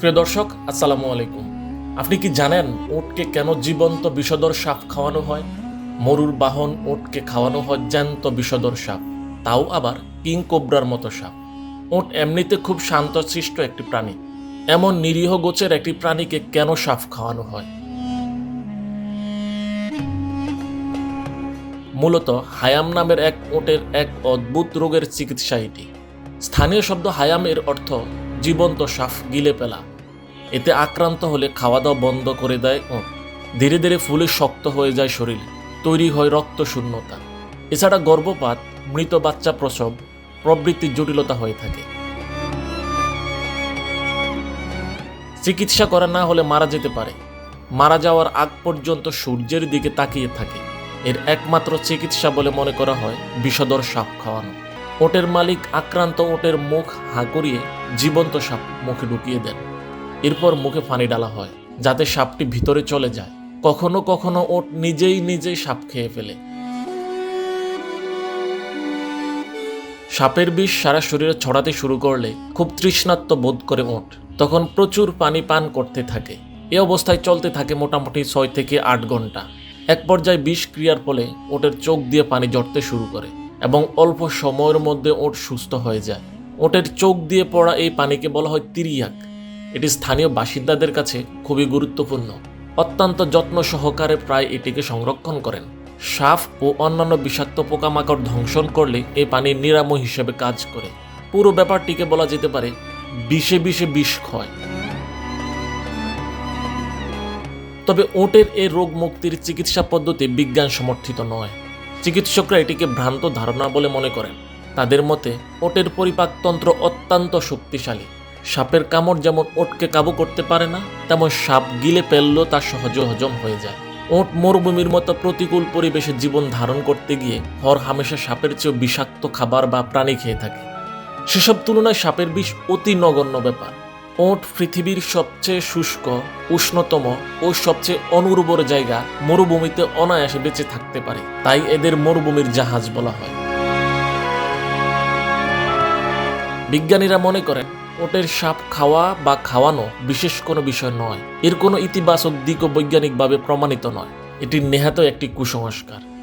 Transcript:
প্রিয় দর্শক, আসসালামু আলাইকুম। আপনি কি জানেন ওটকে কেন জীবন্ত বিষদর সাপ খাওয়ানো হয়? মরুর বাহন ওটকে খাওয়ানো হয় জ্যান্ত বিষদর সাপ, তাও আবার কিং কোবরার মতো সাপ। ওট এমনিতে খুব শান্তশিষ্ট একটি প্রাণী। এমন নিরীহ গোছের একটি প্রাণীকে কেন সাপ খাওয়ানো হয়? মূলত হায়াম নামের এক ওটের এক অদ্ভুত রোগের চিকিৎসা এটি। স্থানীয় শব্দ হায়ামের অর্থ জীবন্ত সাপ গিলে ফেলা। এতে আক্রান্ত হলে খাওয়া দাওয়া বন্ধ করে দেয় ওট ধীরে ধীরে ফুলে শক্ত হয়ে যায় শরীর, তৈরি হয় রক্ত শূন্যতা এছাড়া গর্ভপাত, মৃত বাচ্চা প্রসব প্রবৃত্তির জটিলতা হয়ে থাকে। চিকিৎসা করা না হলে মারা যেতে পারে। মারা যাওয়ার আগ পর্যন্ত সূর্যের দিকে তাকিয়ে থাকে। এর একমাত্র চিকিৎসা বলে মনে করা হয় বিষধর সাপ খাওয়ানো। ওটের মালিক আক্রান্ত ওটের মুখ হাঁ করিয়ে জীবন্ত সাপ মুখে ঢুকিয়ে দেন। এরপর মুখে পানি ডালা হয়, যাতে সাপটি ভিতরে চলে যায়। কখনো কখনো ওট নিজেই নিজেই সাপ খেয়ে ফেলে। সাপের বিষ সারা শরীরে ছড়াতে শুরু করলে খুব তৃষ্ণাত্ম বোধ করে ওঠ তখন প্রচুর পানি পান করতে থাকে। এ অবস্থায় চলতে থাকে মোটামুটি ছয় থেকে আট ঘণ্টা। এক পর্যায়ে বিষ ক্রিয়ার ফলে ওটের চোখ দিয়ে পানি জড়তে শুরু করে এবং অল্প সময়ের মধ্যে ওট সুস্থ হয়ে যায়। ওটের চোখ দিয়ে পড়া এই পানিকে বলা হয় তিরিয়াক। এটি স্থানীয় বাসিন্দাদের কাছে খুবই গুরুত্বপূর্ণ। অত্যন্ত যত্ন সহকারে প্রায় এটিকে সংরক্ষণ করেন। সাফ ও অন্যান্য বিষাক্ত পোকামাকড় ধ্বংসন করলে এই পানি নিরাময় হিসেবে কাজ করে। পুরো ব্যাপারটিকে বলা যেতে পারে বিষে বিষে বিষ ক্ষয়। তবে ওটের এই রোগ মুক্তির চিকিৎসা পদ্ধতি বিজ্ঞান সমর্থিত নয়। চিকিৎসকরা এটিকে ভ্রান্ত ধারণা বলে মনে করেন। তাদের মতে, ওটের পরিপাকতন্ত্র অত্যন্ত শক্তিশালী। সাপের কামড় যেমন ওটকে কাবু করতে পারে না, তেমন সাপ গিলে ফেললেও তা সহজে হজম হয়ে যায়। ওট মরুভূমির মতো প্রতিকূল পরিবেশে জীবন ধারণ করতে গিয়ে হর হামেশা সাপের চেয়েও বিষাক্ত খাবার বা প্রাণী খেয়ে থাকে। সেসব তুলনায় সাপের বিষ অতি নগণ্য ব্যাপার। ওট পৃথিবীর সবচেয়ে শুষ্ক, উষ্ণতম ও সবচেয়ে অনুর্বর জায়গা মরুভূমিতে অনায়াসে বেঁচে থাকতে পারে। তাই এদের মরুভূমির জাহাজ বলা হয়। বিজ্ঞানীরা মনে করেন, ওটের সাপ খাওয়া বা খাওয়ানো বিশেষ কোনো বিষয় নয়। এর কোনো ইতিবাচক দিকও বৈজ্ঞানিকভাবে প্রমাণিত নয়। এটি নেহাত একটি কুসংস্কার।